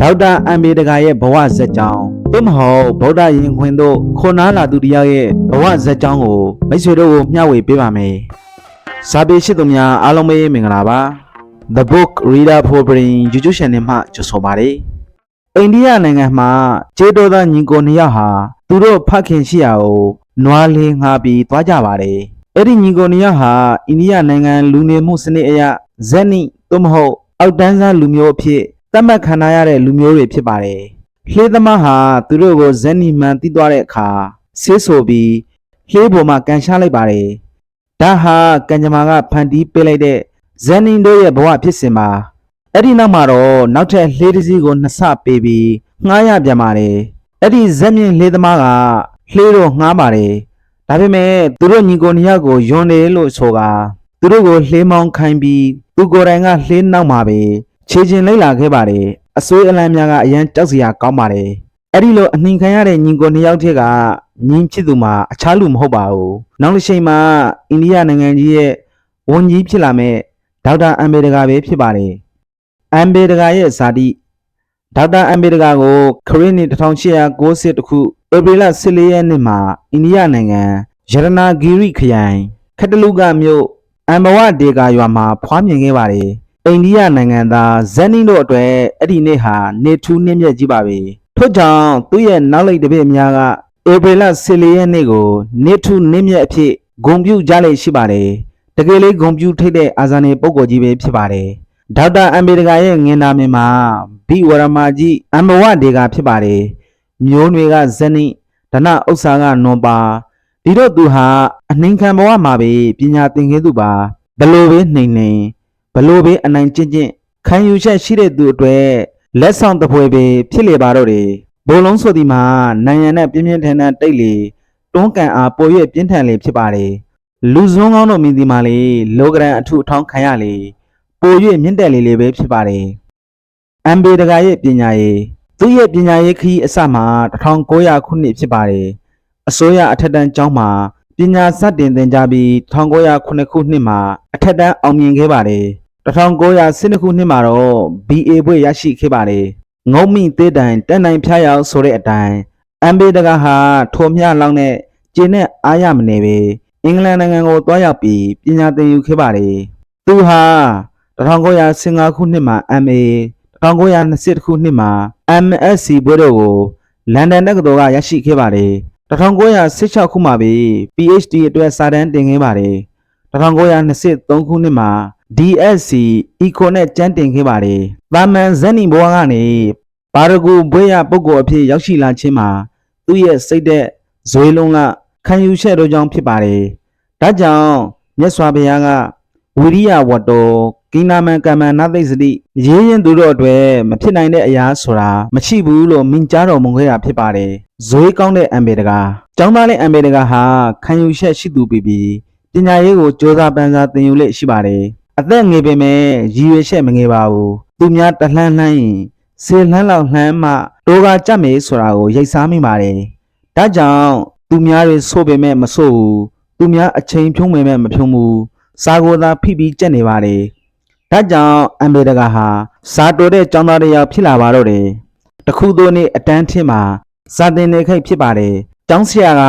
ဒေါက်တာအမ်ဘေဒကာရဲ့ဘဝဇာတ်ကြောင်းသို့မဟုတ်ဗုဒ္ဓရင်ခွင်တို့ခွန်နာလာသူတရားရဲ့ဘဝဇာတ်ကြောင်းကိုမိတ်ဆွေတို့ကိုမျှဝေပေးပါမယ်။စာပေရှိသူများအားလုံးပဲမင်္ဂလာပါ။ The Book Reader for Brain YouTube Channel မှာကြိုဆိုပါရစေ။အိန္ဒိယနိုင်ငံမှာကျေတော်သားညီကိုနှစ်ယောက်ဟာသူတို့ဖခင်ရှိရာကိုနွားလေးငှားပြီးသွားကြပါတယ်။အဲ့ဒီညီကိုနှစ်ယောက်ဟာအိန္ဒိယနိုင်ငံလူနေမှုစနစ်အရဇက်နိသို့မဟုတ်အောက်တန်းစားလူမျိုးအဖြစ် သတ်မှတ်ခံရတဲ့လူမျိုးတွေဖြစ်ပါတယ်။လှေသမားဟာသူတို့ကိုဇက်နိမှန်တီးသွားတဲ့အခါဆေးဆိုပြီးလှေပေါ်မှာကန်ရှားလိုက်ပါတယ်။ဒါဟာကံကြမ္မာကဖန်တီးပေးလိုက်တဲ့ဇက်နိတို့ရဲ့ဘဝဖြစ်စဉ်ပါ။အဲ့ဒီနောက်မှာတော့နောက်ထပ်လှေတစ်စီးကိုနှစ်ဆပေးပြီးငှားရပြန်ပါတယ်။အဲ့ဒီဇက်မြင့်လှေသမားကလှေတော့ငှားပါတယ်။ဒါပေမဲ့သူတို့ညီကိုနှစ်ယောက်ကိုယွန်တယ်လို့ဆိုကသူတို့ကိုလှေမောင်းခိုင်းပြီးသူကိုယ်တိုင်ကလှေနောက်မှာပဲ ခြေကျင်လိုက်လာခဲ့ပါတယ်။အစိုးအလံများကအရန်ကြောက်စရာကောင်းပါတယ်။အဲ့ဒီလိုအနှင်ခံရတဲ့ညီကိုနှစ်ယောက်တည်းကညီဖြစ်သူမှာအခြားလူမဟုတ်ပါဘူး။နောက်တစ်ချိန်မှာအိန္ဒိယနိုင်ငံကြီးရဲ့ဝန်ကြီးဖြစ်လာမဲ့ဒေါက်တာအမ်ဘေဒကာပဲဖြစ်ပါတယ်။အမ်ဘေဒကာရဲ့ဇာတိဒေါက်တာအမ်ဘေဒကာကိုခရစ်နှစ်1890ခုဧပြီလ14ရက်နေ့မှာအိန္ဒိယနိုင်ငံရတနာဂီရိခရိုင်ခတလူကမြို့အမ်ဘဝဒေကာရွာမှာဖွားမြင်ခဲ့ပါတယ်။ အိန္ဒိယနိုင်ငံသားဇန်နီတို့အတွက်အဲ့ဒီနေ့ဟာနေထူးနှင်းမြတ်ကြီးပါပဲ။ထို့ကြောင့်သူ့ရဲ့နောက်လိုက်တစ်ပည့်များကဧပြီလ14ရက်နေ့ကိုနေထူးနှင်းမြတ်အဖြစ်ဂုဏ်ပြုကြလိမ့်ရှိပါတယ်။တကယ်လေးဂုဏ်ပြုထိတ်တဲ့အာဇာနည်ပုဂ္ဂိုလ်ကြီးပဲဖြစ်ပါတယ်။ဒေါက်တာအမ်ဘေဒကာရဲ့ငင်နာမည်မှာဘိဝရမကြီးအမ်ဘဝဒေကာဖြစ်ပါတယ်။မျိုးနွေကဇနိဒနဥစ္စာကနွန်ပါဒီတော့သူဟာအနှိမ်ခံဘဝမှာပဲပညာသင်ခဲ့သူပါဘလို့ပဲနှိမ်နှိမ် ဘလို့ပဲအနိုင်ကျင့်ကျင့်ခံယူချက်ရှိတဲ့သူအတွက်လက်ဆောင်တစ်ပွဲပဲဖြစ်လေပါတော့တယ်ဘိုလ်လုံးဆိုဒီမှာနိုင်ငံနဲ့ပြင်းပြင်းထန်ထန်တိတ်လေတွန်းကန်အားပေါ်ရွက်ပြင်းထန်လေဖြစ်ပါတယ်လူစွန်းကောင်းတို့မြင်ဒီမှာလေလောကရန်အထုအထောင်းခံရလေပိုရွက်မြင့်တက်လေလေပဲဖြစ်ပါတယ်အမ်ဘေဒကာရဲ့ပညာရေးသူ့ရဲ့ပညာရေးခရီးအစမှာ1900ခုနှစ်ဖြစ်ပါတယ်အစိုးရအထက်တန်းကျောင်းမှာပညာစတင်သင်ကြားပြီး1909ခုနှစ်မှာအထက်တန်းအောင်မြင်ခဲ့ပါတယ် 1912ခုနှစ်မှာတော့ BA ဘွဲ့ရရှိခဲ့ပါတယ်ငုံမိသေးတိုင်တက်နိုင်ဖျားရောက်ဆိုတဲ့အတိုင်းအမ်ဘေဒကာဟာထိုမြလောင်းတဲ့ကျင်းနဲ့အားရမနေပဲအင်္ဂလန်နိုင်ငံကိုတွားရောက်ပြီးပညာသင်ယူခဲ့ပါတယ်သူဟာ1915ခုနှစ်မှာ MA 1920ခုနှစ်မှာ MSc ဘွဲ့တို့ကိုလန်ဒန်တက္ကသိုလ်ကရရှိခဲ့ပါတယ်1916ခုမှာပဲ PhD အတွက်စာတမ်းတင်ခဲ့ပါတယ်1923ခုနှစ်မှာ DSc Eco နဲ့ကျမ်းတင်ခဲ့ပါတယ်။တာမန်ဇန်နီဘဝကနေဘာရဂူဘွေးရပုဂ္ဂိုလ်အဖြစ်ရောက်ရှိလာခြင်းမှာသူ့ရဲ့စိတ်သက်ဇွေလုံးကခံယူချက်တို့ကြောင့်ဖြစ်ပါတယ်။ဒါကြောင့်မြတ်စွာဘုရားကဝိရိယဝတ္တောကိနာမံကမ္မန္နသိစတိရေးရင်သူတို့အတွက်မဖြစ်နိုင်တဲ့အရာဆိုတာမရှိဘူးလို့မိန့်ကြားတော်မူခဲ့တာဖြစ်ပါတယ်။ဇွေကောင်းတဲ့အံပေတကာကျောင်းသားလေးအံပေတကာဟာခံယူချက်ရှိသူပြီးပြီးပညာရေးကိုစ조사ပန်းစားသင်ယူလက်ရှိပါတယ်။ အသက်ငယ်ပေမဲ့ရည်ရွယ်ချက်မငယ်ပါဘူး။သူများတလှမ်းလှမ်းရင်စေလှမ်းလောက်လှမ်းမှတိုးကကြက်မေဆိုတာကိုရိတ်စားမိပါတယ်။ဒါကြောင့်သူများတွေဆို့ပေမဲ့မဆို့ဘူး။သူများအချိန်ဖြုံးပေမဲ့မဖြုံးဘူး။စာကိုသာဖိပြီးကြက်နေပါတယ်။ဒါကြောင့်အံပေတကာဟာစာတိုတဲ့ကျောင်းသားတစ်ယောက်ဖြစ်လာပါတော့တယ်။တခုသောနေ့အတန်းထင်းမှာစာသင်နေခိတ်ဖြစ်ပါတယ်။ကျောင်းဆရာက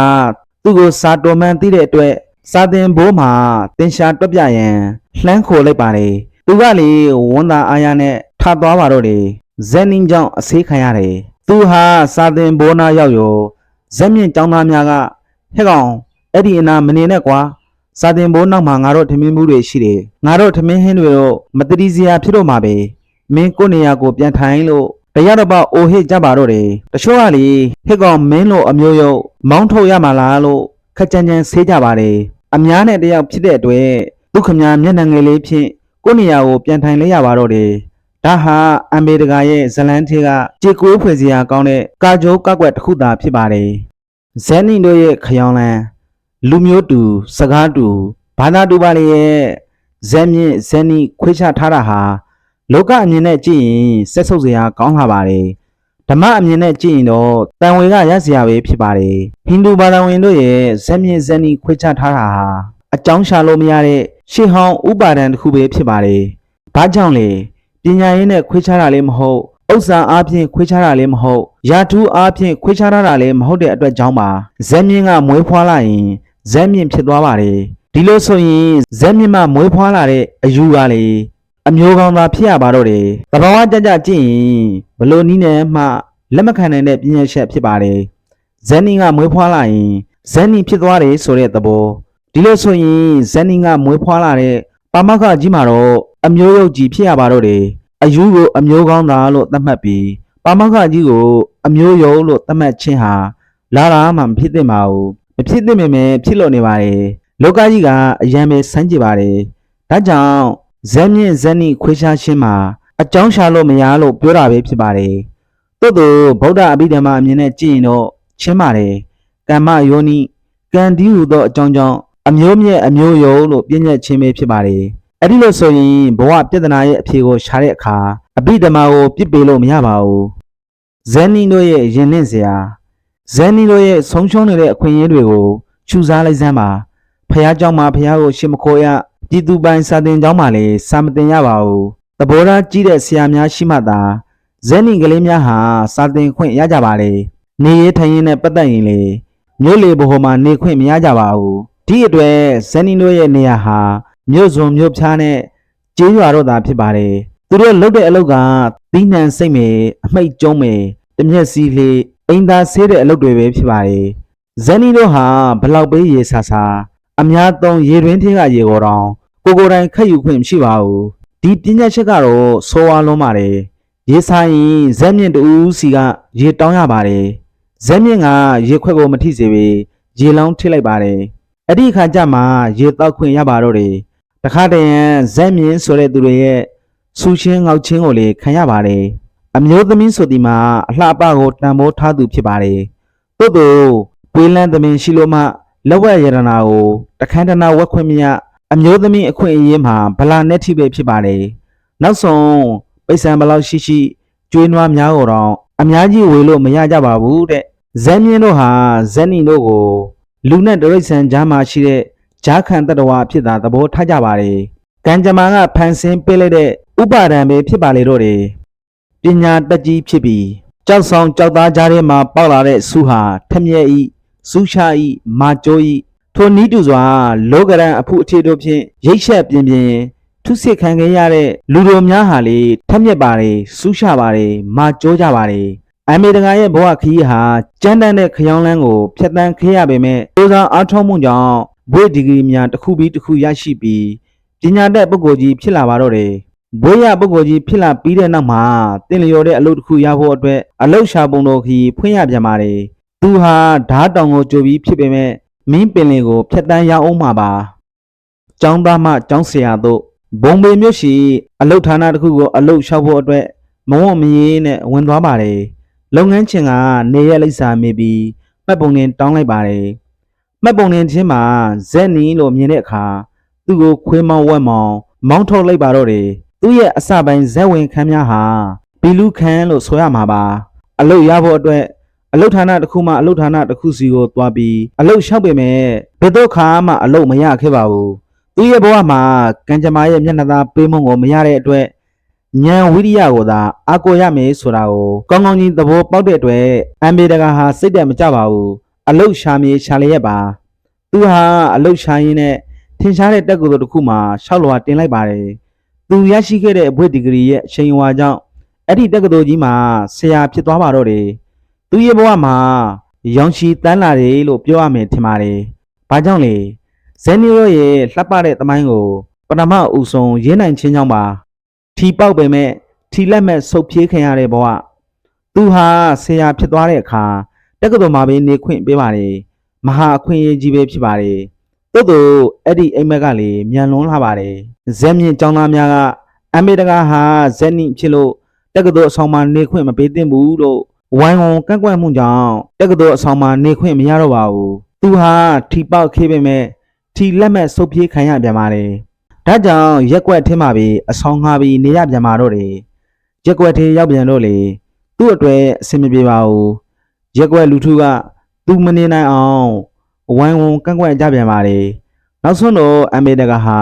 သူ့ကိုစာတော်မှန်သိတဲ့အတွက်စာသင်ဘိုးမှာတင်ရှာတွက်ပြရန် လှမ်းခိုလိုက်ပါတယ်။သူကလေဝန်သာအားရနဲ့ထသွားပါတော့တယ်။ဇက်နင်းကြောင့်အဆေးခံရတယ်။သူဟာစာသင်ဘိုးနာရောက်ရောဇက်မြင့်ကျောင်းသားများကဟဲ့ကောင်အဲ့ဒီအနာမနေနဲ့ကွာစာသင်ဘိုးနောက်မှာငါတို့ထမင်းမှုတွေရှိတယ်။ငါတို့ထမင်းဟင်းတွေတော့မတတိစရာဖြစ်တော့မှာပဲ။မင်းကိုယ့်နေရာကိုပြန်ထိုင်လို့တရားတော်ပေါ့အိုဟစ်ကြပါတော့တယ်။တချို့ကလေဟစ်ကောင်မင်းလို့အမျိုးရုပ်မောင်းထုတ်ရမှာလားလို့ခက်ကြမ်းကြမ်းဆေးကြပါတယ်။အများနဲ့တယောက်ဖြစ်တဲ့အတွက် ဒုက္ခများမျက်နှာငယ်လေးဖြင့်ကိုယ့်နေရာကိုပြန်ထိုင်လိုက်ရပါတော့တယ်။ဒါဟာအမေဒကာရဲ့ဇလန်းသေးကကြေကွေးဖွယ်စရာကောင်းတဲ့ကာကြိုးကောက်ွက်တစ်ခုသာဖြစ်ပါတယ်။ဇန်နီတို့ရဲ့ခရောင်းလန်းလူမျိုးတူစကားတူဘာသာတူပါလေရဲ့ဇက်မြင့်ဇန်နီခွေးချထားတာဟာလောကအမြင်နဲ့ကြည့်ရင်ဆက်ဆုပ်စရာကောင်းလာပါတယ်ဓမ္မအမြင်နဲ့ကြည့်ရင်တော့တန်ဝေကရစရာပဲဖြစ်ပါတယ်ဟိန္ဒူဘာသာဝင်တို့ရဲ့ဇက်မြင့်ဇန်နီခွေးချထားတာဟာအကြောင်းရှာလို့မရတဲ့ ရှေးဟောင်းဥပါဒံတစ်ခုပဲဖြစ်ပါတယ်ဘာကြောင့်လဲပညာရေးနဲ့ခွေးချတာလေးမဟုတ်ဥစ္စာအားဖြင့်ခွေးခြားတာလည်းမဟုတ်ရာထူးအားဖြင့်ခွေးခြားတာလည်းမဟုတ်တဲ့အတွက်ကြောင့်ပါဇက်မြင့်ကမွေးဖွားလာရင်ဇက်မြင့်ဖြစ်သွားပါတယ်ဒီလိုဆိုရင်ဇက်မြင့်မှမွေးဖွားလာတဲ့အယူကလေအမျိုးကောင်းသားဖြစ်ရပါတော့တယ်သဘာဝကြကြကြည့်ရင်ဘလို့နီးနဲ့မှလက်မခံနိုင်တဲ့ပြည့်ညက်ချက်ဖြစ်ပါတယ်ဇက်နီကမွေးဖွားလာရင်ဇက်နီဖြစ်သွားတယ်ဆိုတဲ့သဘော ဒီလိုဆိုရင်ဇက်နီကမွေးဖွားလာတဲ့ပါမခကြီးမှာတော့အမျိုးရုပ်ကြီးဖြစ်ရပါတော့တယ်အယူကိုအမျိုးကောင်းသားလို့သတ်မှတ်ပြီးပါမောက္ခကြီးကိုအမျိုးယုံလို့သတ်မှတ်ခြင်းဟာလာလာမှမဖြစ်သင့်ပါဘူးမဖြစ်သင့်ပေမဲ့ဖြစ်လို့နေပါတယ်လောကကြီးကအယံပဲစမ်းကြည့်ပါတယ်ဒါကြောင့်ဇက်မြင့်ဇက်နိခွေးရှားခြင်းမှာအကြောင်းရှာလို့မရလို့ပြောတာပဲဖြစ်ပါတယ်တို့တိုဗုဒ္ဓအဘိဓမ္မာအမြင်နဲ့ကြည့်ရင်တော့ချင်းပါတယ်ကမ္မယောနိကံဒီဟုသောအကြောင်းကြောင့် အမျိုးမြဲအမျိုးယုံလို့ပြည့်ညက်ခြင်းပဲဖြစ်ပါတယ် အဲ့ဒီလိုဆိုရင်ဘဝပြဿနာရဲ့အဖြေကိုရှာတဲ့အခါအဘိဓမ္မာကိုပြစ်ပေလို့မရပါဘူးဇန်နီတို့ရဲ့ယဉ်နှင့်စရာဇန်နီတို့ရဲ့ဆုံးရှုံးနေတဲ့အခွင့်အရေးတွေကိုချူစားလိုက်စမ်းပါဖះเจ้าမှာဖះကိုရှ िम ခိုးရပြည်သူပိုင်စာတင်เจ้าမှာလည်းစာမတင်ရပါဘူးသဘောထားကြီးတဲ့ဆရာများရှိမှသာဇန်နီကလေးများဟာစာတင်ခွင့်ရကြပါလေနေရထိုင်ရင်းနဲ့ပတ်သက်ရင်လေမြို့လေဘဟုမှာနေခွင့်မရကြပါဘူး ဒီအတွက်ဇန်နီတို့ရဲ့နေရာဟာမြို့စုံမြို့ဖြားနဲ့ကျေးရွာတို့သာဖြစ်ပါတယ်။သူတို့လုပ်တဲ့အလုပ်ကသီးနှံစိတ်မေအမိတ်ကျုံးမေတမျက်စီလေအိမ်သာဆေးတဲ့အလုပ်တွေပဲဖြစ်ပါတယ်။ဇန်နီတို့ဟာဘလောက်ပေးရေဆာဆာအများသုံးရေတွင်းထင်းကရေကိုတောင်ကိုကိုယ်တိုင်ခတ်ယူခွင့်မရှိပါဘူး။ဒီပညာချက်ကတော့ဆိုးဝါးလုံးပါတယ်။ရေဆိုင်ဇက်မြင့်တူစီကရေတောင်းရပါတယ်။ဇက်မြင့်ကရေခွက်ကိုမထိစေပေရေလောင်းထိလိုက်ပါတယ်။ အဲ့ဒီအခါကျမှရေတောက်ခွင့်ရပါတော့တယ်။တခါတည်းရန်ဇက်မြင့်ဆိုတဲ့သူတွေရဲ့ဆူချင်းငေါက်ချင်းကိုလေခံရပါတယ်အမျိုးသမီးဆိုဒီမှာအလှပကိုတန်ဖိုးထားသူဖြစ်ပါတယ်တိုးတိုပွေးလန်းသမင်ရှိလို့မှလက်ဝက်ရတနာကိုတခန်းတနာဝက်ခွင့်မရအမျိုးသမီးအခွင့်အရေးမှာဗလာနဲ့ထိပဲဖြစ်ပါတယ်နောက်ဆုံးပိတ်ဆံဘယ်လောက်ရှိရှိကျွေးနွားများကိုတော့အများကြီးဝေလို့မရကြပါဘူးတဲ့ဇက်မြင့်တို့ဟာဇက်နီတို့ကို လူနဲ့တရိတ်ဆန်ကြားမှာရှိတဲ့ဂျားခံတတဝါဖြစ်တာသဘောထားကြပါတယ်။ကံကြမ္မာကဖန်ဆင်းပေးလိုက်တဲ့ဥပါဒံပဲဖြစ်ပါလေတော့တယ်။ပညာတက်ကြီးဖြစ်ပြီးကြောက်ဆောင်ကြောက်သားကြားထဲမှာပေါက်လာတဲ့ဆူဟာထက်မြက်ဤဆူရှာဤမာကျိုးဤထိုနီးတူစွာလောကရန်အဖုအခြေတို့ဖြင့်ရိတ်ချက်ပြင်းပြင်းထုစစ်ခံခဲ့ရတဲ့လူတော်များဟာလေထက်မြက်ပါလေဆူရှာပါလေမာကျိုးကြပါလေ အမေတကာရဲ့ဘဝခရီးဟာကြမ်းတမ်းတဲ့ခရောင်းလန်းကိုဖျက်ဆီးခဲ့ရပေမဲ့စူးစမ်းအားထုတ်မှုကြောင့်ဘွေဒီဂရီများတစ်ခုပြီးတစ်ခုရရှိပြီးပညာတတ်ပုဂ္ဂိုလ်ကြီးဖြစ်လာပါတော့တယ်ဘွေရပုဂ္ဂိုလ်ကြီးဖြစ်လာပြီးတဲ့နောက်မှာတင်လျော်တဲ့အလုပ်တစ်ခုရဖို့အတွက်အလုပ်ရှာပုံတော်ခီးဖွင့်ရပြန်ပါတယ်သူဟာဓာတ်တောင်ကိုကြိုပြီးဖြစ်ပေမဲ့မင်းပင်လင်ကိုဖျက်တမ်းရအောင်မှာပါကျောင်းသားမှကျောင်းဆရာတို့ဘုံပေမြို့ရှိအလုပ်ဌာနတစ်ခုကိုအလုပ်လျှောက်ဖို့အတွက်မဝတ်မရေးနဲ့ဝင်သွားပါတယ် လုပ်ငန်းချင်းကနေရလိပ်စာမေးပြီးမှတ်ပုံတင်တောင်းလိုက်ပါတယ်မှတ်ပုံတင်ချင်းမှာဇက်နီလို့မြင်တဲ့အခါသူ့ကိုခွေးမောင်းဝက်မောင်းမောင်းထုတ်လိုက်ပါတော့တယ်သူ့ရဲ့အစပိုင်းဇက်ဝင်ခန်းများဟာဘီလူခန်းလို့ဆိုရမှာပါအလုပ်ရဖို့အတွက်အလုပ်ဌာနတစ်ခုမှအလုပ်ဌာနတစ်ခုစီကိုသွားပြီးအလုပ်လျှောက်ပေမဲ့ဘယ်တော့ခါမှအလုပ်မရခဲ့ပါဘူးသူ့ရဲ့ဘဝမှာကံကြမ္မာရဲ့မျက်နှာသားပေးမုံကိုမရတဲ့အတွက် ဉာဏ်ဝိရိယကိုသာအကိုရမယ်ဆိုတာကိုကောင်းကောင်းကြီးသဘောပေါက်တဲ့အတွက်အမ်ဘေတကာဟာစိတ်တက်မကြပါဘူးအလုတ်ရှာမြေရှာလျက်ပါသူဟာအလုတ်ရှာရင်းနဲ့ထင်ရှားတဲ့တက်ကူတို့တစ်ခုမှာရှောက်လွာတင်လိုက်ပါတယ်သူရရှိခဲ့တဲ့အဘွေဒီဂရီရဲ့အချိန်အဝါကြောင့်အဲ့ဒီတက္ကသိုလ်ကြီးမှာဆရာဖြစ်သွားပါတော့တယ်သူရဲ့ဘဝမှာရောင်ချီတန်းလာတယ်လို့ပြောရမယ်ထင်ပါတယ်ဘာကြောင့်လဲဇန်နီရောရဲ့လှပတဲ့သမိုင်းကိုပထမအဦးဆုံးရင်းနိုင်ချင်းကြောင်းပါ ထီပေါက်ပေမဲ့ထီလက်မဲ့ဆုပ်ပြေးခင်ရတဲ့ဘဝသူဟာဆရာဖြစ်သွားတဲ့အခါတက္ကသိုလ်မှာပဲနေခွင့်ပေးပါတယ်မဟာအခွင့်အရေးကြီးပဲဖြစ်ပါတယ်တို့တိုအဲ့ဒီအိမ်မက်ကလေမြန်လွန်းလာပါတယ်ဇက်မြင့်ကျောင်းသားများကအမေတကာဟာဇက်နိဖြစ်လို့တက္ကသိုလ်အဆောင်မှာနေခွင့်မပေးသင့်ဘူးလို့ဝိုင်းဝန်းကန့်ကွက်မှုကြောင့်တက္ကသိုလ်အဆောင်မှာနေခွင့်မရတော့ပါဘူးသူဟာထီပေါက်ခေးပေမဲ့ထီလက်မဲ့ဆုပ်ပြေးခံရပြန်ပါတယ် ဒါကြောင့်ရက်ကွက်ထင်းမှာပြီးအဆောင်ငှားပြီးနေရပြန်มาတော့တယ်ရက်ကွက်ထင်းရောက်ပြန်တော့လေသူ့အတွက်အဆင်မပြေပါဘူးရက်ကွက်လူထုကသူမနေနိုင်အောင်ဝိုင်းဝန်းကန့်ကွက်ကြပြန်ပါတယ်နောက်ဆုံးတော့အမေတကဟာ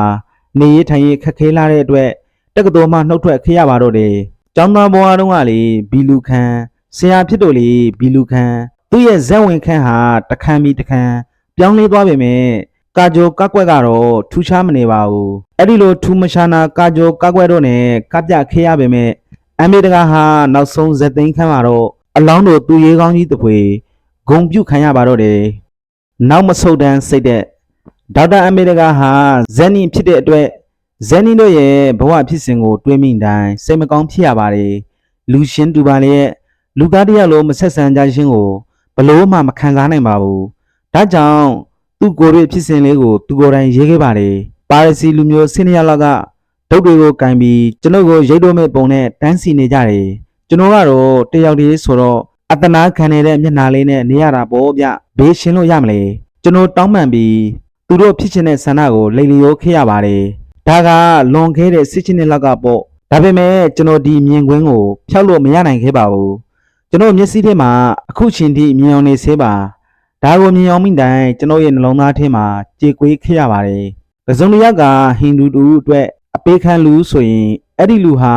နေရထိုင်ရခက်ခဲလာတဲ့အတွက်တက္ကသိုလ်မှနှုတ်ထွက်ခဲ့ရပါတော့တယ်ကျောင်းသားဘဝတုန်းကလေဘီလူခန်ဆရာဖြစ်တော့လေဘီလူခန်သူ့ရဲ့ဇက်ဝင်ခန့်ဟာတခမ်းပြီးတခမ်းပြောင်းလဲသွားပေမဲ့ ကာဂျိုကကွက်ကတော့ထူးခြားမနေပါဘူးအဲ့ဒီလိုထူးမရှာနာကာဂျိုကကွက်တော့နဲ့ကပြခဲ့ရပေမဲ့အမေတကာဟာနောက်ဆုံးဇက်သိန်းခန့်မှာတော့အလောင်းတို့သူရေးကောင်းကြီးတစ်ပွေဂုံပြုတ်ခံရပါတော့တယ်နောက်မဆုတ်တန်းစိတ်တဲ့ဒေါက်တာအမေတကာဟာဇက်နီဖြစ်တဲ့အတွက်ဇန်နီတို့ရဲ့ဘဝဖြစ်စဉ်ကိုတွေးမိတိုင်းစိတ်မကောင်းဖြစ်ရပါတယ်လူရှင်းတူပါလေရဲ့လူသားတစ်ယောက်လိုမဆက်ဆံကြခြင်းကိုဘလို့မှမခံစားနိုင်ပါဘူးဒါကြောင့် သူ့ကိုယ်ရဲ့ဖြစ်စဉ်လေးကိုသူကိုယ်တိုင်ရေးခဲ့ပါတယ်ပါရစီလူမျိုးဆင်းရဲလောက်ကဒုတ်တွေကိုကင်ပြီးကျွန်ုပ်ကိုရိတ်တော့မဲ့ပုံနဲ့တန်းစီနေကြတယ်ကျွန်တော်ကတော့တယောက်တည်းဆိုတော့အတနာခံနေတဲ့မျက်နှာလေးနဲ့နေရတာပေါ့ဗျဘေးရှင်းလို့ရမလဲကျွန်တော်တောင်းပန်ပြီးသူတို့ဖြစ်ချင်တဲ့ဆန္ဒကိုလိမ်လျောခဲ့ရပါတယ်ဒါကလွန်ခဲ့တဲ့စစ်ချင်းနှစ်လောက်ကပေါ့ဒါပေမဲ့ကျွန်တော်ဒီမြင်ကွင်းကိုဖျောက်လို့မရနိုင်ခဲ့ပါဘူးကျွန်တော်မျက်စိထဲမှာအခုချိန်ထိမြင်အောင်နေသေးပါ ဒါကိုမြင်အောင်မိတိုင်းကျွန်တော်ရဲ့နှလုံးသားထဲမှာကြေကွေးခဲ့ရပါတယ်ပဇုံတစ်ယောက်ကဟိန္ဒူတူအတွက်အပေခံလူဆိုရင်အဲ့ဒီလူဟာ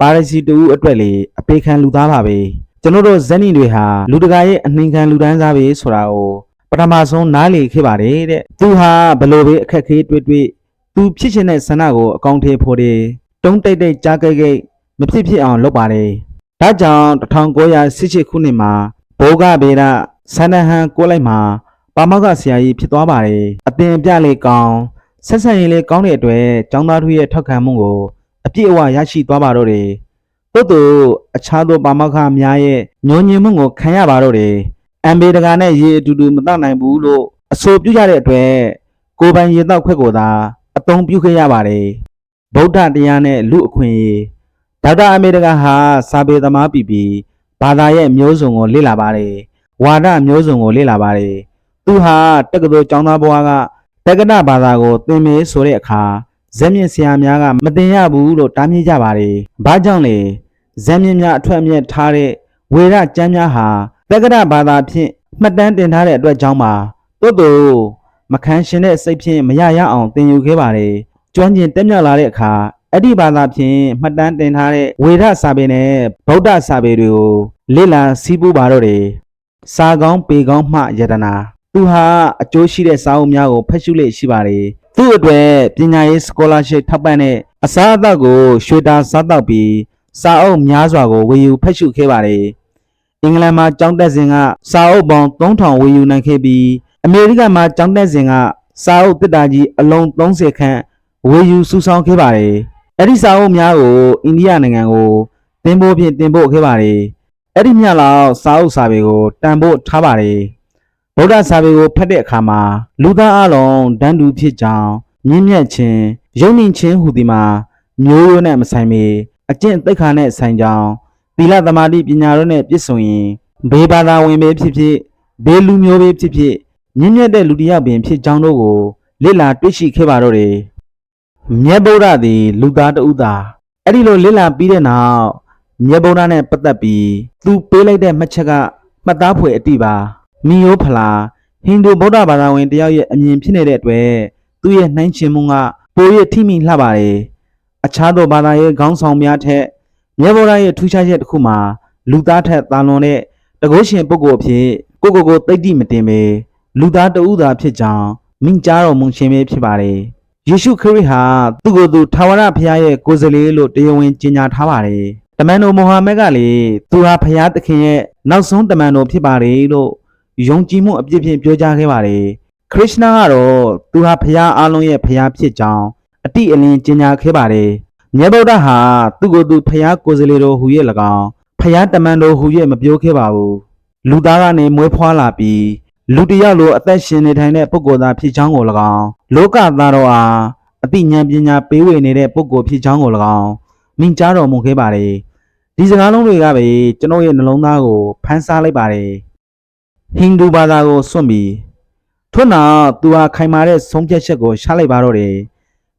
ပါရစီတူအတွက်လေအပေခံလူသားပါပဲကျွန်တော်တို့ဇက်နီတွေဟာလူတကာရဲ့အနှင်ခံလူတန်းစားပဲဆိုတာကိုပထမဆုံးနားလေခဲ့ပါတယ်တဲ့သူဟာဘလို့ပဲအခက်အခဲတွေ့တွေ့သူဖြစ်ချင်တဲ့ဆန္ဒကိုအကောင့်ထဲဖို့တယ်တုံးတိတ်တိတ်ကြားကြိတ်ကြိတ်မဖြစ်ဖြစ်အောင်လုပ်ပါတယ်ဒါကြောင့်1918ခုနှစ်မှာဘောဂဗေဒ ဆန္ဒဟန်ကိုလိုက်မှာပါမောက္ခဆရာကြီးဖြစ်သွားပါတယ်အပင်ပြလေးကောင်းဆက်ဆံရေးလေးကောင်းတဲ့အတွက်ចောင်းသားတို့ရဲ့ထောက်ခံမှုကိုအပြည့်အဝရရှိသွားပါတော့တယ်တို့တူအခြားသောပါမောက္ခများရဲ့ညှို့ညင်မှုကိုခံရပါတော့တယ်အမ်ဘေတကာနဲ့ရေအတူတူမတောက်နိုင်ဘူးလို့အဆိုပြုကြတဲ့အတွက်ကိုယ်ပိုင်ရေတောက်ခွက်ကိုသာအသုံးပြုခဲ့ရပါတယ်ဗုဒ္ဓတရားနဲ့လူအခွင့်အရေးဒေါက်တာအမေရိကန်ဟာစာပေသမားပြီးပြီးဘာသာရဲ့မျိုးစုံကိုလေ့လာပါတယ် ဝါဒမျိုးစုံကိုလေ့လာပါတယ်သူဟာတက္ကသိုလ်ကျောင်းသားဘဝကတက္ကနာဘာသာကိုသင်မေးဆိုတဲ့အခါဇက်မြင့်ဆရာများကမသင်ရဘူးလို့တားမြစ်ကြပါတယ်ဘာကြောင့်လဲဇက်မြင့်များအထွက်အမြတ်ထားတဲ့ဝေရကျမ်းများဟာတက္ကနာဘာသာဖြင့်မှတ်တမ်းတင်ထားတဲ့အတွက်ကြောင့်ပါတို့တူမခံရှင်တဲ့စိတ်ဖြင့်မရရအောင်သင်ယူခဲ့ပါတယ်။ကျွမ်းကျင်တက်မြောက်လာတဲ့အခါအဲ့ဒီဘာသာဖြင့်မှတ်တမ်းတင်ထားတဲ့ဝေဒစာပေနဲ့ဗုဒ္ဓစာပေတွေကိုလေ့လာစီးပူးပါတော့တယ်။ စာကောင်းပေကောင်းမှယတနာသူဟာအကျိုးရှိတဲ့စာအုပ်များကိုဖတ်ရှုလေ့ရှိပါတယ်။သူ့အတွက်ပညာရေး scholarship ထောက်ပံ့တဲ့အစားအသောက်ကိုရွှေတာစားတော့ပြီးစာအုပ်များစွာကိုဝေယူဖတ်ရှုခဲ့ပါတယ်။အင်္ဂလန်မှာကျောင်းတက်စဉ်ကစာအုပ်ပေါင်း3000ဝေယူနိုင်ခဲ့ပြီးအမေရိကန်မှာကျောင်းတက်စဉ်ကစာအုပ်တစ်တာကြီးအလုံး30ခန့်ဝေယူစုဆောင်းခဲ့ပါတယ်။အဲ့ဒီစာအုပ်များကိုအိန္ဒိယနိုင်ငံကိုတင်ပို့ဖြင့်တင်ပို့ခဲ့ပါတယ်။ အဲ့ဒီမြတ်လောက်စာအုပ်စာပေကိုတန်ဖို့ထားပါတယ်။ဗုဒ္ဓစာပေကိုဖတ်တဲ့အခါမှာလူသားအလုံးတန်းတူဖြစ်ကြောင်းမြင့်မြတ်ခြင်းယုံကြည်ခြင်းဟူသည်မှာမျိုးရိုးနဲ့မဆိုင်ပေအကျင့်သိက္ခာနဲ့ဆိုင်ကြောင်းသီလသမာဓိပညာတို့နဲ့ပြည့်စုံရင်ဘေးဘာသာဝင်ပဲဖြစ်ဖြစ်ဘေးလူမျိုးပဲဖြစ်ဖြစ်မြင့်မြတ်တဲ့လူတစ်ယောက်ပင်ဖြစ်ကြောင်းတို့ကိုလေ့လာတွေ့ရှိခဲ့ပါတော့တယ်။မြတ်ဗုဒ္ဓသည် လူသားတဦးသာအဲ့ဒီလိုလေ့လာပြီးတဲ့နောက် မြတ်ဗုဒ္ဓနဲ့ပတ်သက်ပြီးသူပေးလိုက်တဲ့မှတ်ချက်ကမှတ်သားဖွယ်အတိပါ။မိယိုဖလာဟိန္ဒူဗုဒ္ဓဘာသာဝင်တယောက်ရဲ့အမြင်ဖြစ်နေတဲ့အတွက်သူ့ရဲ့နှိုင်းချင်မှုကပိုရထိမိလှပါတယ်။အခြားသောဘာသာရေးခေါင်းဆောင်များထက်မြတ်ဗုဒ္ဓရဲ့ထူးခြားချက်တစ်ခုမှာလူသားထက်သာလွန်တဲ့တကုရှင်ပုဂ္ဂိုလ်အဖြစ်ကိုကိုကိုတိတ်တိမတင်ပဲလူသားတဦးသာဖြစ်ကြောင်းမိန့်ကြားတော်မူခြင်းပဲဖြစ်ပါတယ်။ယေရှုခရစ်ဟာသူ့ကိုယ်သူထာဝရဘုရားရဲ့ကိုယ်စားလှယ်လို့တရားဝင်ကြေညာထားပါတယ်။ တမန်တော်မိုဟာမက်ကလေသူဟာဘုရားသခင်ရဲ့နောက်ဆုံးတမန်တော်ဖြစ်ပါတယ်လို့ယုံကြည်မှုအပြည့်ဖြင့်ပြောကြားခဲ့ပါတယ်။ခရစ်ယာန်ကတော့သူဟာဘုရားအလုံးရဲ့ဘုရားဖြစ်ကြောင်းအတိအလင်းကြေညာခဲ့ပါတယ်။မြတ်ဗုဒ္ဓဟာသူ့ကိုယ်သူဘုရားကိုယ်စားလှယ်တော်ဟူ၍၎င်းဘုရားတမန်တော်ဟူ၍မပြောခဲ့ပါဘူး။လူသားကနေမွေးဖွားလာပြီးလူတစ်ယောက်လိုအသက်ရှင်နေထိုင်တဲ့ပုဂ္ဂိုလ်သားဖြစ်ချောင်းကို၎င်းလောကသားတော်အားအသိဉာဏ်ပညာပေးဝေနေတဲ့ပုဂ္ဂိုလ်ဖြစ်ချောင်းကို၎င်း မိန့်ကြားတော်မူခဲ့ပါတယ်ဒီစကားလုံးတွေကပဲကျွန်တော်ရဲ့နှလုံးသားကိုဖန်ဆားလိုက်ပါတယ်ဟိန္ဒူဘာသာကိုစွန့်ပြီးထွန်းနောက်သူဟာခိုင်မာတဲ့ဆုံးဖြတ်ချက်ကိုရှားလိုက်ပါတော့တယ်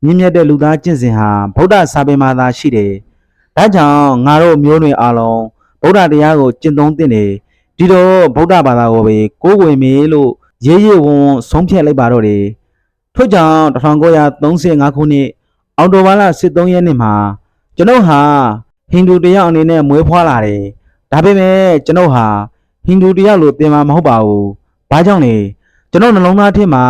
မြင့်မြတ်တဲ့လူသားကျင့်စဉ်ဟာဗုဒ္ဓစာပေမှာသာရှိတယ်ဒါကြောင့်ငါတို့မျိုးနွယ်အလုံးဗုဒ္ဓတရားကိုကျင့်သုံးသင့်တယ်ဒီတော့ဗုဒ္ဓဘာသာကိုပဲကိုးကွယ်မေလို့ရေးရေးဝုံဝုံဆုံးဖြတ်လိုက်ပါတော့တယ်ထို့ကြောင့်1935ခုနှစ်အောက်တိုဘာလ23ရက်နေ့မှာ ကျွန်ုပ်ဟာဟိန္ဒူတယောက်အနေနဲ့မွေးဖွားလာတယ်ဒါပေမဲ့ကျွန်ုပ်ဟာဟိန္ဒူတယောက်လိုသင်မှာမဟုတ်ပါဘူးဘာကြောင့်လဲကျွန်ုပ်နှလုံးသားထဲမှာ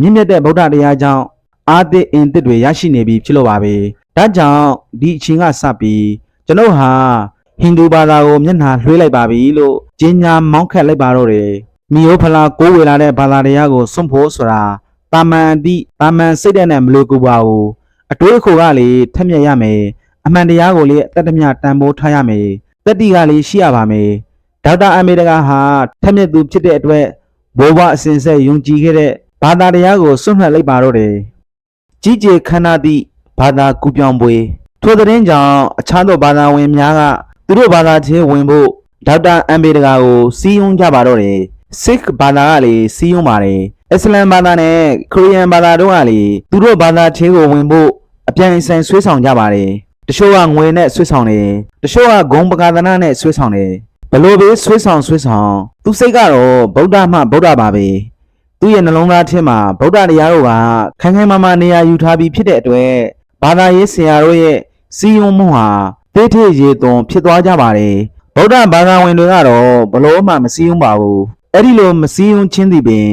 မြင့်မြတ်တဲ့ဗုဒ္ဓတရားကြောင့်အာသစ်အင်သစ်တွေရရှိနေပြီဖြစ်လို့ပါပဲဒါကြောင့်ဒီအချိန်ကစပြီးကျွန်ုပ်ဟာဟိန္ဒူဘာသာကိုမျက်နှာလွှဲလိုက်ပါပြီလို့ကျင်းညာမောင်းခတ်လိုက်ပါတော့တယ်မိယိုဖလာကိုးဝေလာတဲ့ဘာသာတရားကိုစွန့်ဖို့ဆိုတာတာမန်အတိတာမန်စိတ်ဓာတ်နဲ့မလို့ကူပါဘူးအတွေးအခေါ်ကလေထက်မြက်ရမယ် အမှန်တရားကိုလေအသက်တမျှတန်ဖိုးထားရမယ်တတိကလေးရှိရပါမယ်ဒေါက်တာအမေတကာဟာထက်မြက်သူဖြစ်တဲ့အတွက်ဘိုးဘအစဉ်ဆက်ယုံကြည်ခဲ့တဲ့ဘာသာတရားကိုစွန့်မှတ်လိုက်ပါတော့တယ်ကြီးကျယ်ခန္ဓာသည့်ဘာသာကူပြောင်းပွဲထိုတဲ့င်းကြောင့်အခြားသောဘာသာဝင်များကသူတို့ဘာသာချင်းဝင်ဖို့ဒေါက်တာအမေတကာကိုစီးယုံကြပါတော့တယ်စစ်ဘာသာကလေစီးယုံပါတယ်အစ္စလမ်ဘာသာနဲ့ခရစ်ယာန်ဘာသာတို့ကလေသူတို့ဘာသာချင်းကိုဝင်ဖို့အပြိုင်ဆိုင်ဆွေးဆောင်ကြပါတယ် တချို့ကငွေနဲ့ဆွေးဆောင်တယ်တချို့ကဂုံပကာသနာနဲ့ဆွေးဆောင်တယ်ဘလို့ပဲဆွေးဆောင်ဆွေးဆောင်သူစိတ်ကတော့ဗုဒ္ဓမှဗုဒ္ဓပါပဲသူ့ရဲ့နှလုံးသားထဲမှာဗုဒ္ဓတရားတို့ကခိုင်ခိုင်မာမာနေရာယူထားပြီးဖြစ်တဲ့အတွက်ဘာသာရေးဆရာတို့ရဲ့စီယုံမှုဟာတိထိရေသွန်ဖြစ်သွားကြပါတယ်ဗုဒ္ဓဘာသာဝင်တွေကတော့ဘလို့မှမစီယုံပါဘူးအဲ့ဒီလိုမစီယုံချင်းသည်ပင်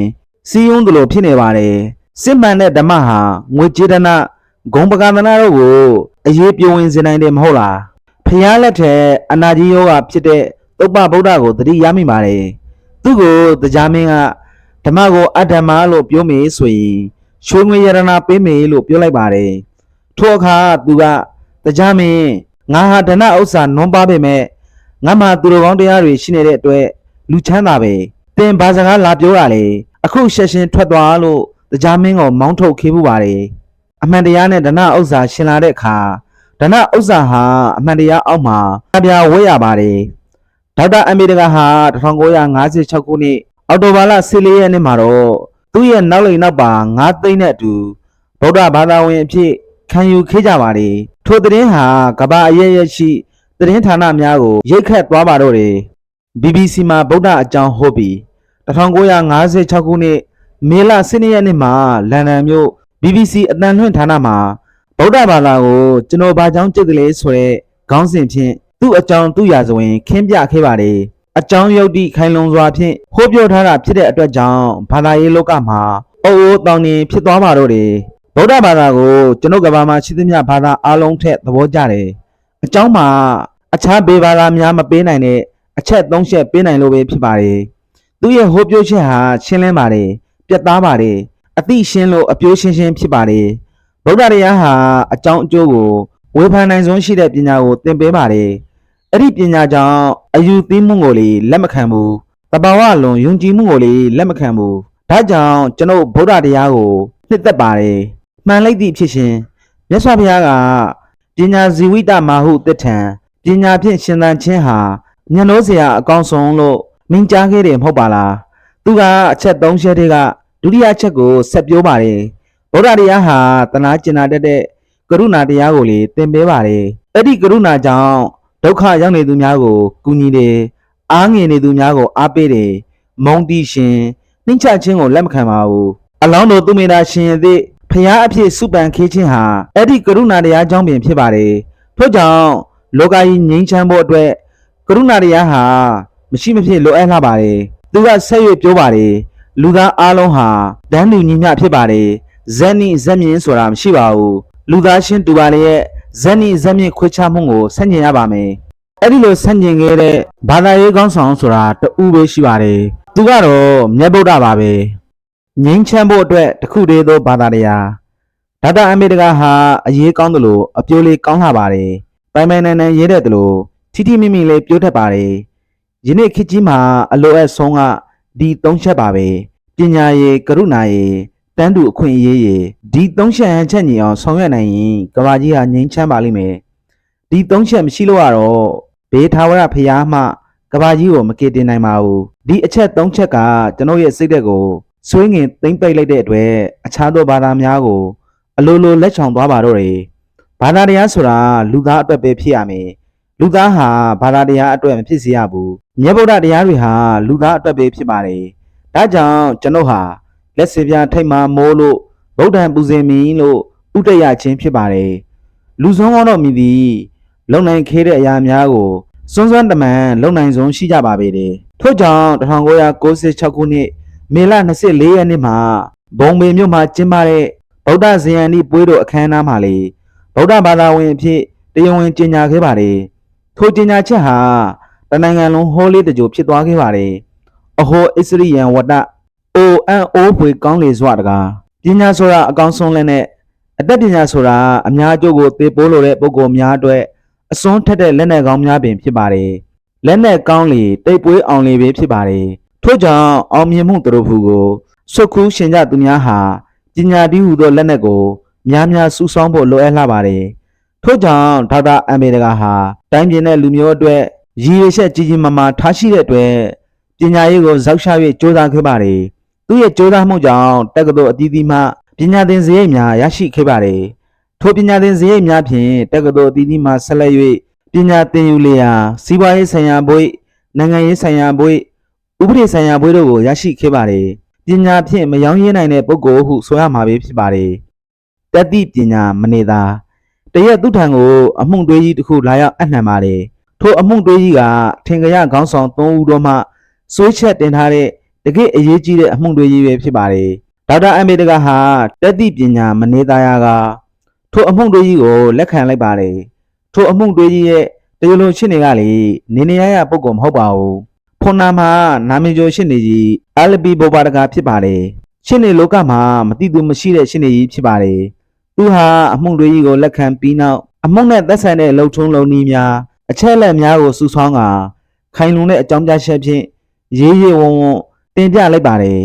စီယုံတို့လိုဖြစ်နေပါတယ်စစ်မှန်တဲ့ဓမ္မဟာငွေကြေးဒနာ ဂုံပကန္တနာတို့ကိုအရေးပြဝင်စေနိုင်တယ်မဟုတ်လားဖျားလက်ထက်အနာကြီးယောဂဖြစ်တဲ့သုပ္ပဗုဒ္ဓကိုသတိရမိပါတယ်သူ့ကိုတရားမင်းကဓမ္မကိုအတ္တမလို့ပြောမေဆိုရင်ရွှေငွေရတနာပေးမေလို့ပြောလိုက်ပါတယ်ထိုအခါသူကတရားမင်းငါဟာဒဏဥစ္စာနွန်ပါပေမဲ့ငါမှသူတော်ကောင်းတရားတွေရှိနေတဲ့အတွက်လူချမ်းသာပဲသင်ဘာစကားလာပြောတာလေအခုရှက်ရှင်ထွက်သွားလို့တရားမင်းကိုမောင်းထုတ်ခေးမှုပါတယ် အမှန်တရားနဲ့ဒဏဥစ္စာရှင်လာတဲ့အခါဒဏဥစ္စာဟာအမှန်တရားအောက်မှာအပြာဝဲရပါတယ်ဒေါက်တာအမေတကာဟာ1956ခုနှစ်အောက်တိုဘာလ14ရက်နေ့မှာတော့သူ့ရဲ့နောက်လိမ်နောက်ပါ9သိန်းနဲ့အတူဗုဒ္ဓဘာသာဝင်အဖြစ်ခံယူခဲ့ကြပါတယ်ထိုသတင်းဟာကမ္ဘာအရဲ့ရဲ့ရှိသတင်းဌာနများကိုရိတ်ခတ်သွားပါတော့တယ် BBC မှာဗုဒ္ဓအကြောင်းဟောပြီး1956ခုနှစ်မေလ12ရက်နေ့မှာလန်ဒန်မြို့ BBC အတန်လွှင့်ဌာနမှာဗုဒ္ဓဘာသာကိုကျွန်တော်ဘာကြောင့်ကြိတ်ကလေးဆိုတဲ့ခေါင်းစဉ်ဖြင့်သူ့အကြောင်းသူ့ရာဇဝင်ခင်းပြခဲ့ပါတယ်အကြောင်းယုတ်တိခိုင်လုံစွာဖြင့်ဟောပြောထားတာဖြစ်တဲ့အတွက်ကြောင့်ဘာသာရေးလောကမှာအိုးအိုးတောင်းနေဖြစ်သွားပါတော့တယ်ဗုဒ္ဓဘာသာကိုကျွန်ုပ်ကဘာမှာရှိသမျှဘာသာအလုံးထက်သဘောကျတယ်အကြောင်းမှာအခြားဘေဘာသာများမပေးနိုင်တဲ့အချက်၃ချက်ပေးနိုင်လို့ပဲဖြစ်ပါတယ်သူ့ရဲ့ဟောပြောချက်ဟာရှင်းလင်းပါတယ်ပြတ်သားပါတယ် အသိရှင်းလို့အပြိုးရှင်းရှင်းဖြစ်ပါတယ်ဗုဒ္ဓတရားဟာအကြောင်းအကျိုးကိုဝေဖန်နိုင်စွမ်းရှိတဲ့ပညာကိုသင်ပေးပါတယ်အဲ့ဒီပညာကြောင့်အယူသိမှုကိုလေလက်မခံဘူးတဘာဝလွန်ယုံကြည်မှုကိုလေလက်မခံဘူးဒါကြောင့်ကျွန်တော်ဗုဒ္ဓတရားကိုနှစ်သက်ပါတယ်မှန်လိုက်သည့်ဖြစ်ရှင်မြတ်စွာဘုရားကပညာဇီဝိတမဟုတထံပညာဖြင့်ရှင်သန်ခြင်းဟာညံ့လို့စရာအကောင်းဆုံးလို့မင်းကြားခဲ့တယ်မဟုတ်ပါလားသူကအချက်၃ချက်တည်းက ဒုတိယအချက်ကိုဆက်ပြောပါတယ်ဗုဒ္ဓတရားဟာတနာကျင်နာတတ်တဲ့ကရုဏာတရားကိုလေသင်ပေးပါတယ်အဲ့ဒီကရုဏာကြောင့်ဒုက္ခရောက်နေသူများကိုကူညီတယ်အားငယ်နေသူများကိုအားပေးတယ်မုံတီရှင်နှိမ့်ချခြင်းကိုလက်မခံပါဘူးအလောင်းတော်သူမေတာရှင်ရဲ့သည့်ဖျားအဖြစ်စုပန်ခေးခြင်းဟာအဲ့ဒီကရုဏာတရားကြောင့်ပင်ဖြစ်ပါတယ်ထို့ကြောင့်လောကကြီးငြိမ်းချမ်းဖို့အတွက်ကရုဏာတရားဟာမရှိမဖြစ်လိုအပ်လာပါတယ်သူကဆက်ရွပြောပါတယ် လူသားအလုံးဟာတန်းတူညီမျှဖြစ်ပါတယ်ဇက်နိဇက်မြင့်ဆိုတာမရှိပါဘူးလူသားချင်းတူပါလေရဲ့ဇက်နိဇက်မြင့်ခွဲခြားမှုကိုဆန့်ကျင်ရပါမယ်အဲ့ဒီလိုဆန့်ကျင်ခဲ့တဲ့ဘာသာရေးကောင်းဆောင်ဆိုတာတူပဲရှိပါတယ်သူကတော့မြတ်ဗုဒ္ဓပါပဲငြိမ်းချမ်းဖို့အတွက်တခုတည်းသောဘာသာတရားဒေါက်တာအမေတကာဟာအရေးကောင်းသလိုအပြိုးလေးကောင်းလာပါတယ်ပိုင်ပိုင်နိုင်နိုင်ရေးတဲ့သလိုထိထိမိမိလေးပြောတတ်ပါတယ်ယနေ့ခေတ်ကြီးမှာအလိုအပ်ဆုံးက ဒီသုံးချက်ပါပဲပညာရေးကရုဏာရေးတန်းတူအခွင့်အရေးရေးဒီသုံးချက်ဟန်ချက်ညီအောင်ဆောင်ရွက်နိုင်ရင်ကဘာကြီးဟာငြိမ်းချမ်းပါလိမ့်မယ်ဒီသုံးချက်မရှိလို့ကတော့ဘေးထာဝရဖျားမှကဘာကြီးကိုမကေတင်နိုင်ပါဘူးဒီအချက်သုံးချက်ကကျွန်ုပ်ရဲ့စိတ်သက်ကိုဆွေးငင်သိမ့်ပိတ်လိုက်တဲ့အတွက်အခြားသောဘာသာများကို အလိုလိုလက်ချောင်သွားပါတော့တယ်ဘာသာတရားဆိုတာလူသားအတွက်ပဲဖြစ်ရမယ် လူသားဟာဘာသာတရားအတွက်မဖြစ်စေရဘူးမြတ်ဗုဒ္ဓတရားတွေဟာလူသားအတွက်ပဲဖြစ်ပါတယ်ဒါကြောင့်ကျွန်ုပ်ဟာလက်စပြထိတ်မှမိုးလို့ဗုဒ္ဓံပူဇေမီလို့ဥတရခြင်းဖြစ်ပါတယ်လူဆုံးကောင်းတော်မြည်သည်လုံနိုင်ခဲတဲ့အရာများကိုစွန်းစွန်းတမန်လုံနိုင်ဆုံးရှိကြပါပေတယ်ထို့ကြောင့်1996ခုနှစ်မေလ24ရက်နေ့မှာဘုံမေမြို့မှာကျင်းပတဲ့ဗုဒ္ဓဇယန္တိပွဲတော်အခမ်းအနားမှာလေဗုဒ္ဓဘာသာဝင်အဖြစ်တရားဝင်ကြေညာခဲ့ပါတယ် ထိုကြေညာချက်ဟာတနိုင်ငံလုံးဟောလေးတကြိုဖြစ်သွားခဲ့ပါတယ်အဟောအစ္စရိယံဝတ္တအိုအန်အိုးဖွေကောင်းလေစွာတကားပညာဆိုတာအကောင်းဆုံးလည်းနဲ့အတတ်ပညာဆိုတာအများအကျိုးကိုသေပိုးလိုတဲ့ပုဂ္ဂိုလ်များအတွက်အစွန်းထက်တဲ့လက်နက်ကောင်းများပင်ဖြစ်ပါတယ်လက်နက်ကောင်းလေတိတ်ပွေးအောင်လေပဲဖြစ်ပါတယ်ထို့ကြောင့်အောင်မြင်မှုသူတို့ဖူကိုစွတ်ခူးရှင်ကြသူများဟာပညာတည်းဟူသောလက်နက်ကိုများများစူးစောင်းဖို့လိုအပ်လာပါတယ် ထို့ကြောင့်ဒေါက်တာအမ်ဘေဒကာဟာတိုင်းပြည်နဲ့လူမျိုးအတွက်ရည်ရွယ်ချက်ကြီးကြီးမားမားထားရှိတဲ့အတွက်ပညာရေးကိုဇောက်ရှာ၍စ조사ခဲ့ပါတယ်သူရဲ့စ조사မှုကြောင့်တက္ကသိုလ်အသီးသီးမှပညာသင်စရိတ်များရရှိခဲ့ပါတယ်ထိုပညာသင်စရိတ်များဖြင့်တက္ကသိုလ်အသီးသီးမှဆက်လက်၍ ပညာသင်ယူလျာစီးပွားရေးဆိုင်ရာဘွဲ့နိုင်ငံရေးဆိုင်ရာဘွဲ့ဥပဒေဆိုင်ရာဘွဲ့တို့ကိုရရှိခဲ့ပါတယ်။ပညာဖြင့်မယောင်းရင်းနိုင်တဲ့ပုဂ္ဂိုလ်ဟုဆိုရမှာပဲဖြစ်ပါတယ်။တတိပညာမနေသာ တရက်သူထံကိုအမှုန့်တွေးကြီးတစ်ခုလာရောက်အနှံပါတယ်။ထိုအမှုန့်တွေးကြီးကထင်ကြရခေါင်းဆောင်၃ဦးတို့မှစွေးချက်တင်ထားတဲ့တကယ့်အရေးကြီးတဲ့အမှုန့်တွေးကြီးပဲဖြစ်ပါတယ်။ဒေါက်တာအမေတကဟာတတိပညာမနေသာယာကထိုအမှုန့်တွေးကြီးကိုလက်ခံလိုက်ပါတယ်။ထိုအမှုတွေးကြီးရဲ့တရားလုံးရှင်းနေကလေနေနေရရပုံကောမဟုတ်ပါဘူးဖွန်နာမှာနာမည်ကျော်ရှင်းနေကြီးအလပီဘောပါတကာဖြစ်ပါတယ်ရှင်းနေလောကမှာမတိသူမရှိတဲ့ရှင်းနေကြီးဖြစ်ပါတယ် သူဟာအမှုတွေကြီးကိုလက်ခံပြီးနောက်အမှုနဲ့သက်ဆိုင်တဲ့လှုပ်ထုံးလုံနည်းများအချက်အလက်များကိုစုဆောင်းကခိုင်လုံတဲ့အကြောင်းပြချက်ဖြင့်ရေးရေးဝုံဝုံတင်ပြလိုက်ပါတယ်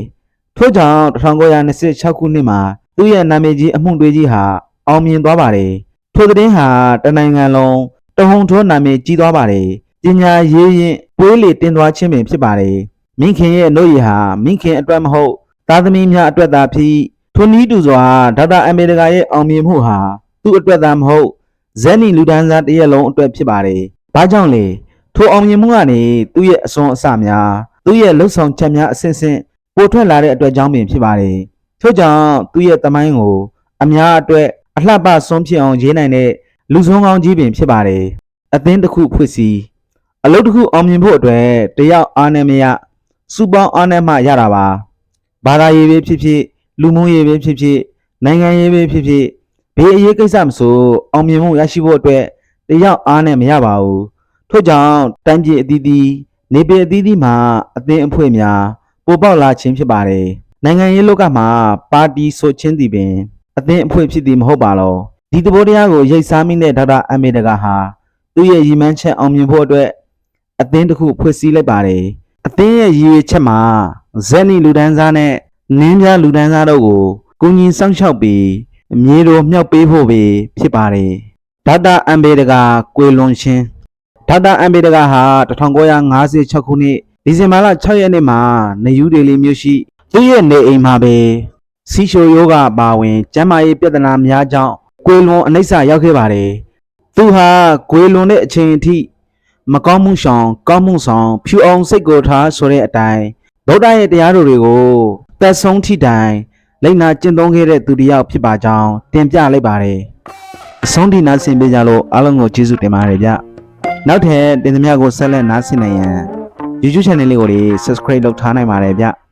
ထို့ကြောင့်1926ခုနှစ်မှာသူ့ရဲ့နာမည်ကြီးအမှုတွေကြီးဟာအောင်မြင်သွားပါတယ်ထိုသတင်းဟာတနိုင်ငံလုံးတဟုန်ထိုးနာမည်ကြီးသွားပါတယ်။ပညာရေးရင်ပွေးလေတင်သွားခြင်းပင်ဖြစ်ပါတယ်။မိခင်ရဲ့နှုတ်ရည်ဟာမိခင်အတွက်မဟုတ်သားသမီးများအတွက်သာဖြစ် ထိုနည်းတူစွာဒေါက်တာအမေရိကရဲ့အောင်မြင်မှုဟာသူ့အတွက်သာမဟုတ်ဇက်နီလူဒန်းစားတစ်ရက်လုံးအတွက်ဖြစ်ပါတယ်။ဘာကြောင့်လဲထိုအောင်မြင်မှုကနေသူ့ရဲ့အစွမ်းအစများသူ့ရဲ့လှုပ်ဆောင်ချက်များအဆင့်ဆင့်ပိုထွက်လာတဲ့အတွက်ကြောင့်ပင်ဖြစ်ပါတယ်။ထို့ကြောင့်သူ့ရဲ့တမိုင်းကိုအများအတွက်အလှပဆုံးဖြစ်အောင်ရေးနိုင်တဲ့လူဆုံးကောင်းကြီးပင်ဖြစ်ပါတယ်။အသင်းတစ်ခုဖွဲ့စည်းအလုပ်တစ်ခုအောင်မြင်ဖို့အတွက်တယောက်အားနဲ့မရစုပေါင်းအားနဲ့မှရတာပါ။ဘာသာရေးပဲဖြစ်ဖြစ် လူမှုရေးပဲဖြစ်ဖြစ်နိုင်ငံရေးပဲဖြစ်ဖြစ်ဘေးအရေးကိစ္စမဆိုအောင်မြင်မှုရရှိဖို့အတွက်တယောက်အားနဲ့မရပါဘူး။ထို့ကြောင့်တိုင်းပြည်အသီးသီးနေပြည်အသီးသီးမှာအသင်းအဖွဲ့များပေါ်ပေါက်လာခြင်းဖြစ်ပါတယ်။နိုင်ငံရေးလောကမှာပါတီဆိုခြင်းသည်ပင်အသင်းအဖွဲ့ဖြစ်သည်မဟုတ်ပါလောဒီသဘောတရားကိုရိတ်စားမိတဲ့ဒေါက်တာအမေတကဟာသူ့ရဲ့ရည်မှန်းချက်အောင်မြင်ဖို့အတွက်အသင်းတစ်ခုဖွဲ့စည်းလိုက်ပါတယ်အသင်းရဲ့ရည်ရွယ်ချက်မှာဇက်နီလူဒန်းစားနဲ့ နင်းပြလူဒန်းစားတို့ကိုကုညီစောင့်ရှောက်ပြီးမြေတော်မြောက်ပေးဖို့ပဲဖြစ်ပါတယ်ဒေါက်တာအမ်ဘေတကကွေလွန်ရှင်ဒေါက်တာအမ်ဘေတကဟာ1956ခုနှစ်ဒီဇင်ဘာလ6ရက်နေ့မှာနယူးဒေလီမြို့ရှိသူ့ရဲ့နေအိမ်မှာပဲစီရှိုယောဂအပါဝင်ကျန်းမာရေးပြဿနာများကြောင့်ကွေလွန်အနိစ္စရောက်ခဲ့ပါတယ်။သူဟာကွေလွန်တဲ့အချိန်အထိမကောင်းမှုရှောင်ကောင်းမှုဆောင်ဖြူအောင်စိတ်ကိုထားဆိုတဲ့အတိုင်းဗုဒ္ဓရဲ့တရားတော်တွေကို သက်ဆုံးထိတိုင်လိမ့်နာကျင့်သုံးခဲ့တဲ့သူတစ်ယောက်ဖြစ်ပါကြောင်းတင်ပြလိုက်ပါတယ်။အဆုံးထိနားဆင်ပေးကြလို့အားလုံးကိုကျေးဇူးတင်ပါတယ်ဗျ။နောက်ထပ်တင်သမျှကိုဆက်လက်နားဆင်နိုင်ရန် YouTube channel လေးကိုလည်း subscribe လုပ်ထားနိုင်ပါတယ်ဗျ။